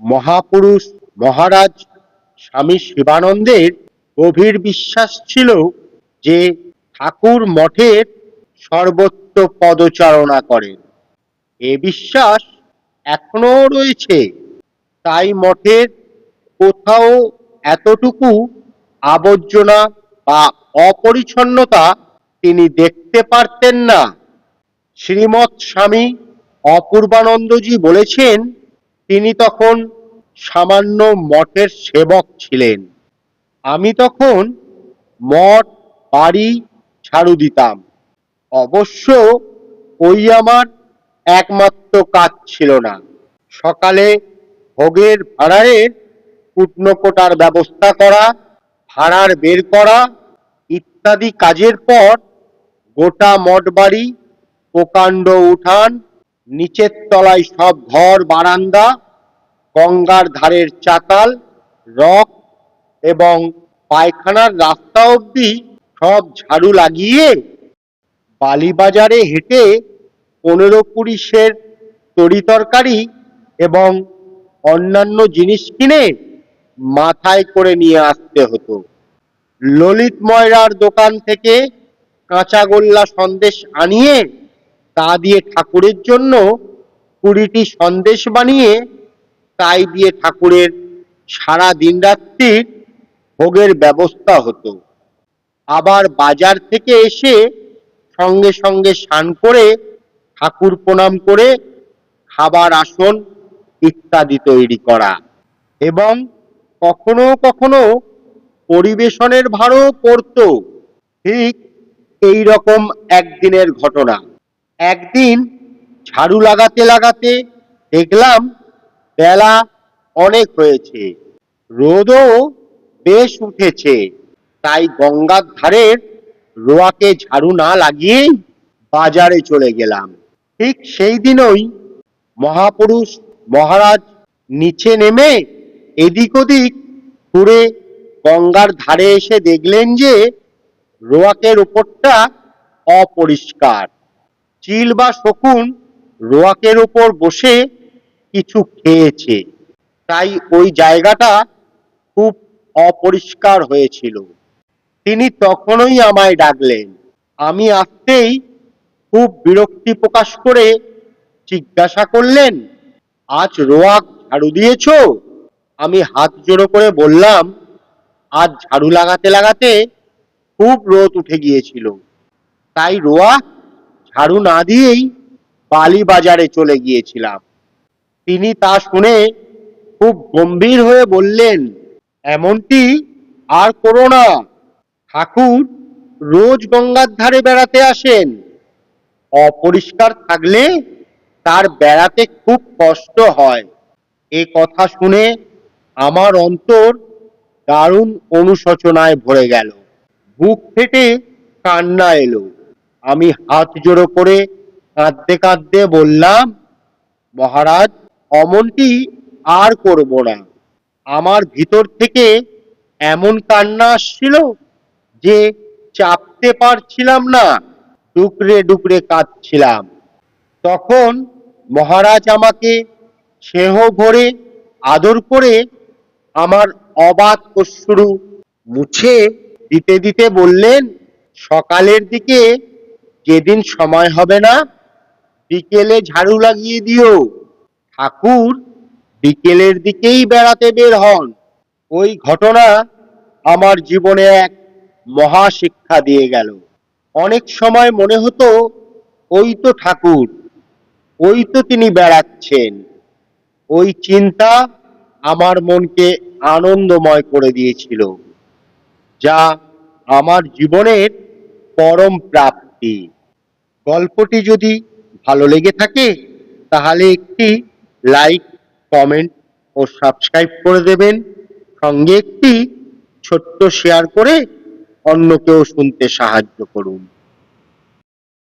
মহাপুরুষ মহারাজ স্বামী শিবানন্দের গভীর বিশ্বাস ছিল যে ঠাকুর মঠের সর্বত্র পদচারণা করেন। এ বিশ্বাস এখনও রয়েছে। তাই মঠের কোথাও এতটুকু আবর্জনা বা অপরিচ্ছন্নতা তিনি দেখতে পারতেন না। শ্রীমৎ স্বামী অপূর্বানন্দজি বলেছেন তিনি তখন সামান্য মঠের সেবক ছিলেন। আমি তখন মঠ, বাড়ি ছাড়ু দিতাম। অবশ্য ওই আমার একমাত্র কাজ ছিল না। সকালে ভোগের কুটনো কোটার ব্যবস্থা করা, ভাড়ার বের করা ইত্যাদি কাজের পর গোটা মঠ বাড়ি প্রকাণ্ড উঠান নিচের তলায় সব ঘর, বারান্দা, গঙ্গার ধারের চাতাল, রক এবং পায়খানার রাস্তা অবধি সব ঝাড়ু লাগিয়ে বালিবাজারে হেঁটে পনেরো কুড়ি সের তরি তরকারি এবং অন্যান্য জিনিস কিনে মাথায় করে নিয়ে আসতে হতো। ললিত ময়রার দোকান থেকে কাঁচাগোল্লা সন্দেশ আনিয়ে তা দিয়ে ঠাকুরের জন্য কুড়িটি সন্দেশ বানিয়ে তাই দিয়ে ঠাকুরের সারা দিন রাত্রির ভোগের ব্যবস্থা হতো। আবার বাজার থেকে এসে সঙ্গে সঙ্গে স্নান করে ঠাকুর প্রণাম করে খাবার আসন ইত্যাদি তৈরি করা এবং কখনো কখনো পরিবেশনের ভারও পড়তো। ঠিক এই রকম একদিনের ঘটনা। একদিন ঝাড়ু লাগাতে লাগাতে দেখলাম বেলা অনেক হয়েছে। রোদও বেশ উঠেছে। তাই গঙ্গার ধারের রোয়াকে ঝাড়ু না লাগিয়েই বাজারে চলে গেলাম। ঠিক সেই দিনই মহাপুরুষ মহারাজ নিচে নেমে এদিক ওদিক ঘুরে গঙ্গার ধারে এসে দেখলেন যে রোয়াকের উপরটা অপরিষ্কার। চিল বা শকুন রোয়াকের উপর বসে কিছু খেয়েছে। তাই ওই জায়গাটা খুব অপরিষ্কার হয়েছিল। তিনি তখনই আমায় ডাকলেন। আমি আসতেই খুব বিরক্তি প্রকাশ করে জিজ্ঞাসা করলেন, আজ রোয়াক ঝাড়ু দিয়েছ? আমি হাত জোড়ো করে বললাম, আজ ঝাড়ু লাগাতে লাগাতে খুব রোদ উঠে গিয়েছিল। তাই রোয়া ঝাড়ু না দিয়েই বালি বাজারে চলে গিয়েছিলাম। তিনি তা শুনে খুব গম্ভীর হয়ে বললেন, এমনটি আর করো না। ঠাকুর রোজ গঙ্গার ধারে বেড়াতে আসেন। অপরিষ্কার থাকলে তার বেড়াতে খুব কষ্ট হয়। এ কথা শুনে আমার অন্তর দারুণ অনুশোচনায় ভরে গেল। বুক ফেটে কান্না এলো। আমি হাত জোড়ো করে কাঁদতে কাঁদতে বললাম, মহারাজ, অমনটি আর করব না। আমার ভিতর থেকে এমন কান্না আসছিল যে চাপতে পারছিলাম না, ডুকরে ডুকরে কাঁদছিলাম। তখন মহারাজ আমাকে স্নেহ ভরে আদর করে আমার অবাধ অশ্রু মুছে দিতে দিতে বললেন, সকালের দিকে যেদিন সময় হবে না, বিকেলে ঝাড়ু লাগিয়ে দিও। ঠাকুর বিকেলের দিকেই বেড়াতে বের হন। ওই ঘটনা আমার জীবনে এক মহা শিক্ষা দিয়ে গেল। অনেক সময় মনে হতো, ওই তো ঠাকুর, ওই তো তিনি বেড়াচ্ছেন। ওই চিন্তা আমার মনকে আনন্দময় করে দিয়েছিল, যা আমার জীবনের পরম প্রাপ্তি। গল্পটি যদি ভালো লেগে থাকে, তাহলে একটি লাইক কমেন্ট ও সাবস্ক্রাইব করে দেবেন। সঙ্গে একটি ছোট্ট শেয়ার করে অন্যকেও শুনতে সাহায্য করুন।